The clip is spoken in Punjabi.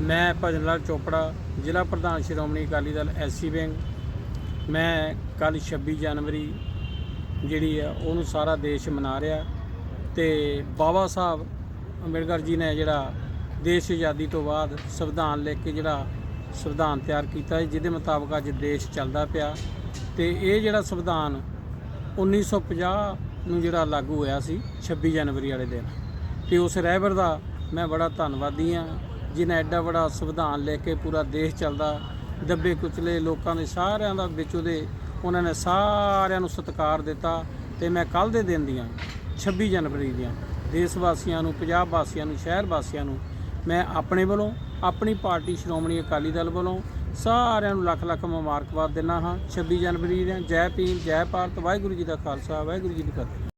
ਮੈਂ ਭਜਨ ਲਾਲ ਚੋਪੜਾ, ਜ਼ਿਲ੍ਹਾ ਪ੍ਰਧਾਨ ਸ਼੍ਰੋਮਣੀ ਅਕਾਲੀ ਦਲ ਐਸਸੀ ਵਿੰਗ। ਮੈਂ ਕੱਲ 26 ਜਨਵਰੀ ਜਿਹੜੀ ਆ, ਉਹਨੂੰ ਸਾਰਾ ਦੇਸ਼ ਮਨਾ ਰਿਹਾ ਤੇ ਬਾਬਾ ਸਾਹਿਬ ਅੰਬੇਡਕਰ ਜੀ ਨੇ ਜਿਹੜਾ ਦੇਸ਼ ਆਜ਼ਾਦੀ ਤੋਂ ਬਾਅਦ ਸੰਵਿਧਾਨ ਲਿਖ ਕੇ ਜਿਹੜਾ ਸੰਵਿਧਾਨ ਤਿਆਰ ਕੀਤਾ ਜਿਹਦੇ ਮੁਤਾਬਕ ਅੱਜ ਦੇਸ਼ ਚੱਲਦਾ ਪਿਆ ਤੇ ਇਹ ਜਿਹੜਾ ਸੰਵਿਧਾਨ 1950 ਨੂੰ ਜਿਹੜਾ ਲਾਗੂ ਹੋਇਆ ਸੀ 26 ਜਨਵਰੀ ਵਾਲੇ ਦਿਨ ਤੇ ਉਸ ਰਹਿਬਰ ਦਾ ਮੈਂ ਬੜਾ ਧੰਨਵਾਦੀ ਹਾਂ ਜਿਨੇ ਐਡਾ ਬੜਾ ਸੰਵਿਧਾਨ ਲੈ ਕੇ ਪੂਰਾ ਦੇਸ਼ ਚੱਲਦਾ, ਦੱਬੇ ਕੁਚਲੇ ਲੋਕਾਂ ਦੇ ਸਾਰਿਆਂ ਦਾ ਵਿੱਚ ਉਹਦੇ, ਉਹਨਾਂ ਨੇ ਸਾਰਿਆਂ ਨੂੰ ਸਤਿਕਾਰ ਦਿੱਤਾ ਤੇ ਮੈਂ ਕੱਲ ਦੇ ਦਿਨ ਦੀਆਂ 26 ਜਨਵਰੀ ਦੀਆਂ, ਦੇਸ਼ ਵਾਸੀਆਂ ਨੂੰ, ਪੰਜਾਬ ਵਾਸੀਆਂ ਨੂੰ, ਸ਼ਹਿਰ ਵਾਸੀਆਂ ਨੂੰ, ਮੈਂ ਆਪਣੇ ਵੱਲੋਂ, ਆਪਣੀ ਪਾਰਟੀ ਸ਼੍ਰੋਮਣੀ ਅਕਾਲੀ ਦਲ ਵੱਲੋਂ ਸਾਰਿਆਂ ਨੂੰ ਲੱਖ ਲੱਖ ਮੁਬਾਰਕਬਾਦ ਦਿੰਦਾ ਹਾਂ 26 ਜਨਵਰੀ ਦੀਆਂ, ਜੈ ਭੀਮ, ਜੈ ਭਾਰਤ, ਵਾਹਿਗੁਰੂ ਜੀ ਦਾ ਖਾਲਸਾ, ਵਾਹਿਗੁਰੂ ਜੀ ਦੀ ਫਤਿਹ।